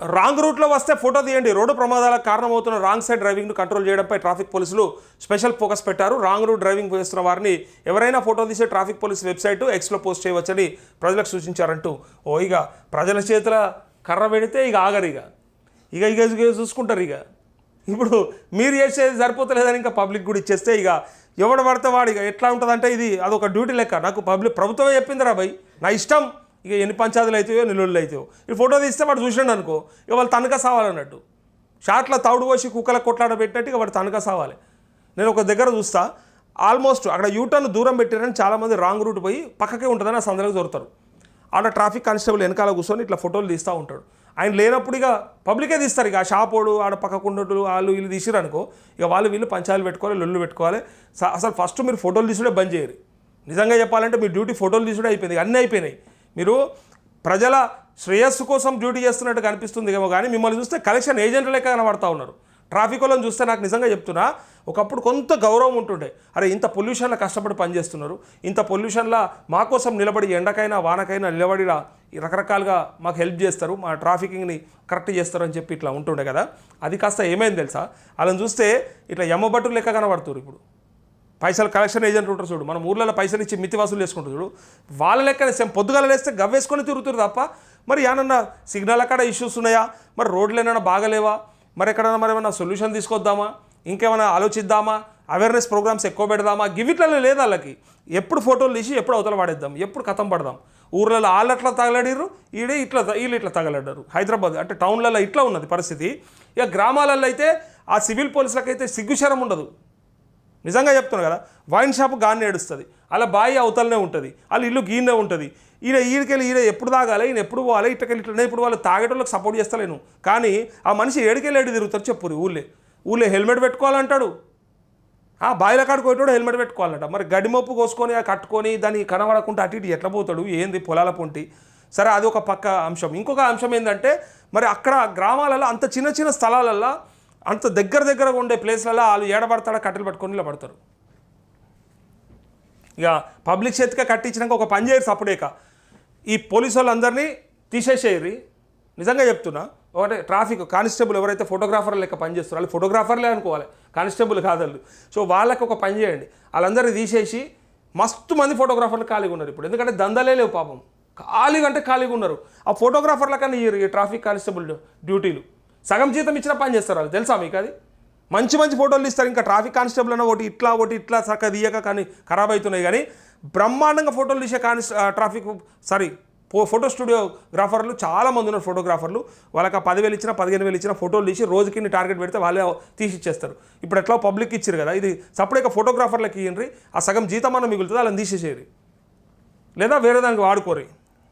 Wrong రూట్లో వస్తే photo తీయండి. రోడ్డు ప్రమాదాలకు కారణమవుతున్న రాంగ్ సైడ్ డ్రైవింగ్ను కంట్రోల్ చేయడంపై ట్రాఫిక్ పోలీసులు స్పెషల్ ఫోకస్ పెట్టారు. రాంగ్ రూట్ డ్రైవింగ్ చేస్తున్న వారిని ఎవరైనా ఫోటో తీసే ట్రాఫిక్ పోలీస్ వెబ్సైట్ ఎక్స్లో పోస్ట్ చేయవచ్చని ప్రజలకు సూచించారంటూ. ఓ ఇక ప్రజల చేతుల కర్ర పెడితే ఇక ఆగరు ఇక ఇక ఇక చూసుకుంటారు ఇక ఇప్పుడు మీరు చేసేది సరిపోతలేదని ఇంకా పబ్లిక్ కూడా ఇచ్చేస్తే ఇక ఎవడు పడితే వాడు ఇక ఎట్లా ఉంటుందంటే ఇది అదొక డ్యూటీ లెక్క. నాకు పబ్లిక్ ప్రభుత్వమే చెప్పిందిరా భయ్ నా ఇష్టం. ఇక ఎన్ని పంచాయతీలు అవుతాయో నిలుళ్ళు అవుతాయో. ఈ ఫోటో తీస్తే వాడు చూసినాడు అనుకో ఇక వాళ్ళు తనక సావాలన్నట్టు. షాట్లో తౌడు పోసి కుక్కల కొట్లాడ పెట్టినట్టు ఇక వాడు తనక సావాలి. నేను ఒక దగ్గర చూస్తా ఆల్మోస్ట్ అక్కడ యూటర్న్ దూరం పెట్టారని చాలామంది రాంగ్ రూట్ పోయి పక్కకే ఉంటుందని ఆ సందర్భంగా దొరుకుతారు. ఆడ ట్రాఫిక్ కానిస్టేబుల్ వెనకాల కూర్చొని ఇట్లా ఫోటోలు తీస్తూ ఉంటాడు. ఆయన లేనప్పుడు ఇక పబ్లికే తీస్తారు ఇక ఆ షాపోడు ఆడ పక్కకుండోళ్ళు వాళ్ళు వీళ్ళు తీసిరు అనుకో ఇక వాళ్ళు వీళ్ళు పంచాలు పెట్టుకోవాలి లొల్లు పెట్టుకోవాలి. స- అసలు ఫస్ట్ మీరు ఫోటోలు తీసుడే బంద్ చేయరు. నిజంగా చెప్పాలంటే మీ డ్యూటీ ఫోటోలు తీసుడే అయిపోయింది అన్నీ అయిపోయినాయి. మీరు ప్రజల శ్రేయస్సు కోసం డ్యూటీ చేస్తున్నట్టు కనిపిస్తుంది ఏమో కానీ మిమ్మల్ని చూస్తే కలెక్షన్ ఏజెంట్లు లెక్క కనబడతా ఉన్నారు. ట్రాఫిక్ వాళ్ళని చూస్తే నాకు నిజంగా చెప్తున్నా ఒకప్పుడు కొంత గౌరవం ఉంటుండే. అరే ఇంత పొల్యూషన్లో కష్టపడి పనిచేస్తున్నారు. ఇంత పొల్యూషన్లో మా కోసం నిలబడి ఎండకైనా వానకైనా నిలబడి రకరకాలుగా మాకు హెల్ప్ చేస్తారు. మా ట్రాఫికింగ్ని కరెక్ట్ చేస్తారు అని చెప్పి ఇట్లా ఉంటుండే కదా. అది కాస్త ఏమైంది తెలుసా? వాళ్ళని చూస్తే ఇట్లా ఎమ్మబట్టు లెక్క కనబడుతున్నారు ఇప్పుడు. పైసలు కలెక్షన్ ఏజెంట్ ఉంటారు చూడు మన ఊర్లలో పైసలు ఇచ్చి మితి వసూలు చేసుకుంటారు చూడు వాళ్ళ లెక్కనే సేమ్ పొద్దుగాల లేస్తే గవ్వేసుకొని తిరుగుతారు తప్ప మరి ఏమన్నా సిగ్నల్ అక్కడ ఇష్యూస్ ఉన్నాయా? మరి రోడ్లు ఏమైనా బాగలేవా? మరి ఎక్కడైనా మరి ఏమైనా సొల్యూషన్ తీసుకొద్దామా? ఇంకేమైనా ఆలోచిద్దామా? అవేర్నెస్ ప్రోగ్రామ్స్ ఎక్కువ పెడదామా? గివిట్లలో లేదు వాళ్ళకి? ఎప్పుడు ఫోటోలు తీసి ఎప్పుడు అవతల పడేద్దాం? ఎప్పుడు కథం పడదాం? ఊర్లలో వాళ్ళు అట్లా తగలడిర్రు? ఈడే ఇట్లా వీళ్ళు ఇట్లా తగలడ్డారు. హైదరాబాద్ అంటే టౌన్లలో ఇట్లా ఉన్నది పరిస్థితి. ఇక గ్రామాలలో అయితే ఆ సివిల్ పోలీసులకైతే సిగ్గుశరం ఉండదు. నిజంగా చెప్తున్నాను కదా వైన్ షాప్ గాన్ని ఏడుస్తుంది. అలా బాయి అవతలనే ఉంటుంది వాళ్ళ ఇల్లు గీనే ఉంటుంది. ఈయన ఈడికెళ్ళి ఈయన ఎప్పుడు తాగాలి ఈయన ఎప్పుడు పోవాలి ఇట్టకెళ్ళి ఇట్లనే ఇప్పుడు వాళ్ళు తాగేటోళ్ళకి సపోర్ట్ చేస్తలేను. కానీ ఆ మనిషి ఏడికెళ్ళి ఏడు తిరుగుతారు చెప్పురు ఊళ్ళే. ఊళ్ళే హెల్మెట్ పెట్టుకోవాలంటాడు. ఆ బాయిల కాడికి పోయేటోడు హెల్మెట్ పెట్టుకోవాలంట. మరి గడిమొప్పు కోసుకొని కట్టుకొని దాన్ని కనబడకుండా అటు ఇటు ఎట్లా పోతాడు? ఏంది పొలాల పొంటి? సరే అది ఒక పక్క అంశం. ఇంకొక అంశం ఏంటంటే మరి అక్కడ గ్రామాలలో అంత చిన్న చిన్న స్థలాలల్లో అంత దగ్గర దగ్గరగా ఉండే ప్లేస్లలో వాళ్ళు ఏడబడతాడా కట్టెలు పట్టుకొని ఇలా పడతారు. ఇక పబ్లిక్ చేతికే కట్టించినాక ఒక పని చేయరు సపడేక ఈ పోలీసు వాళ్ళందరినీ తీసేసేయరు నిజంగా చెప్తున్నా ఒకటే ట్రాఫిక్ కానిస్టేబుల్ ఎవరైతే ఫోటోగ్రాఫర్ లెక్క పనిచేస్తారో వాళ్ళు ఫోటోగ్రాఫర్లే అనుకోవాలి కానిస్టేబుల్ కాదు వాళ్ళు సో వాళ్ళకి ఒక పని చేయండి. వాళ్ళందరినీ తీసేసి మస్తు మంది ఫోటోగ్రాఫర్లు ఖాళీగా ఉన్నారు ఇప్పుడు. ఎందుకంటే దందలే లేవు పాపం. ఖాళీగా అంటే ఖాళీగా ఉన్నారు. ఆ ఫోటోగ్రాఫర్ల కన్నా ఈ ట్రాఫిక్ కానిస్టేబుల్ డ్యూటీలు. సగం జీతం ఇచ్చిన పని చేస్తారు వాళ్ళు. తెలుసా మీకు అది? మంచి మంచి ఫోటోలు ఇస్తారు ఇంకా ట్రాఫిక్ కానిస్టేబుల్ అన్న ఒకటి ఇట్లా ఒకటి ఇట్లా చక్క తీయక కానీ ఖరాబ్ అవుతున్నాయి. కానీ బ్రహ్మాండంగా ఫోటోలు తీసే కానిస్ ట్రాఫిక్ సారీ ఫో ఫోటో స్టూడియోగ్రాఫర్లు చాలామంది ఉన్నారు ఫోటోగ్రాఫర్లు. వాళ్ళకి ఆ పదివేలు ఇచ్చిన పదిహేను వేలు ఇచ్చిన ఫోటోలు తీసి రోజుకి టార్గెట్ పెడితే వాళ్ళే తీసి ఇచ్చేస్తారు ఇప్పుడు ఎట్లా పబ్లిక్ ఇచ్చారు కదా ఇది సపరేట్గా ఫోటోగ్రాఫర్లకి ఇయ్యండి. ఆ సగం జీతం అన్న మిగులుతుంది వాళ్ళని తీసేసేయరు లేదా వేరే దానికి వాడుకోరు